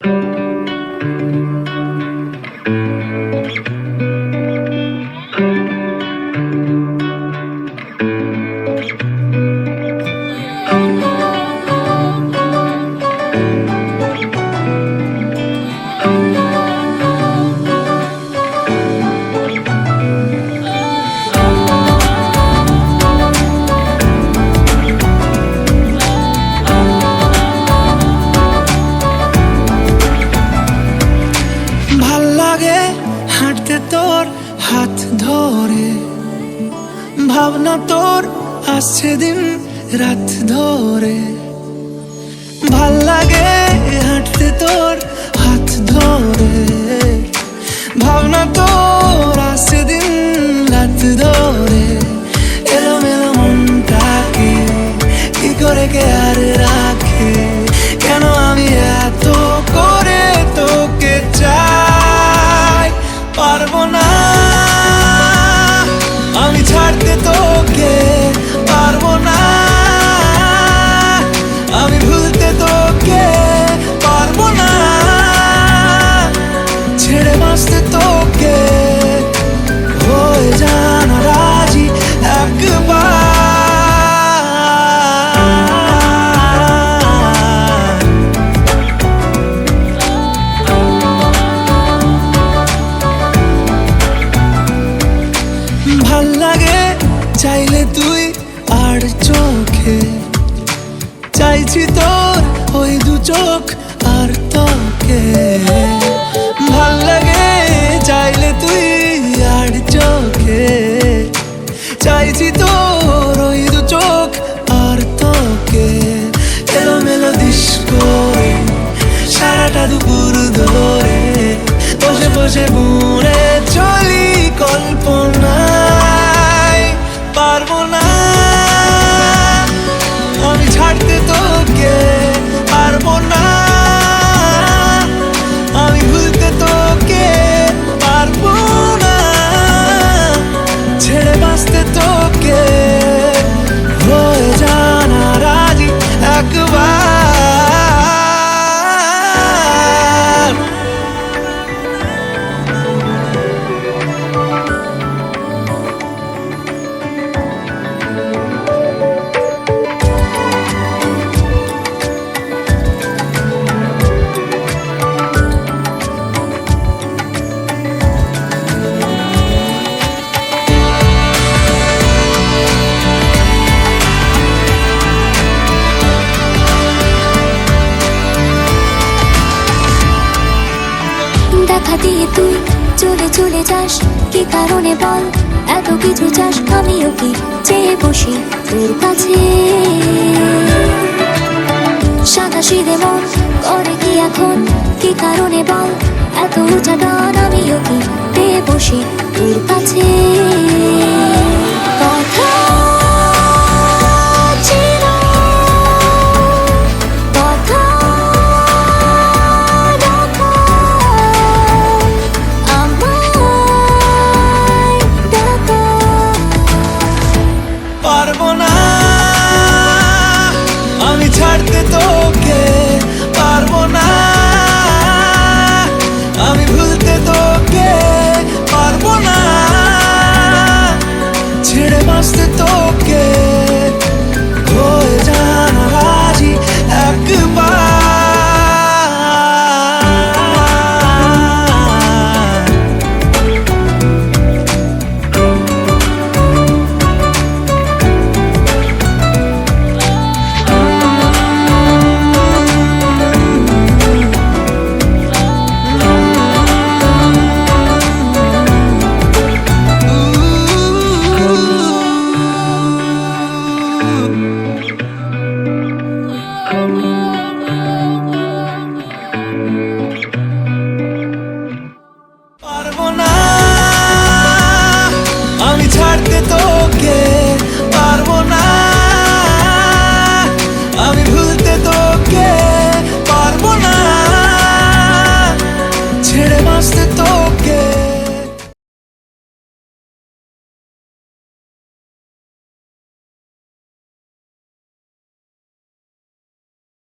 Thank you. তোর হাত ধরে। ভাবনা তোর আসছে দিন রাত ধরে। ভালো লাগে হাঁটতে তোর হাত ধরে। ভাবনা তোর আসছে দিন রাত ধরে। এলো মেলো মনটাকে কি করে কে আর রাখে? কেন পারব না। আমি ছাড়তে তোকে চাইলে তুই আর চোখে। চাইছি তোর ওই দু চোখ আর তোকে দিয়ে তুই চলে চলে যাস। কি কারণে বল? এত কিছু চাস, আমিও কি চেয়ে বসি তোর কাছে? সাদা সিদে মন করে কি এখন? কি কারণে বল? এত উঁচা গান আমিও কি পেয়ে বসি তোর কাছে?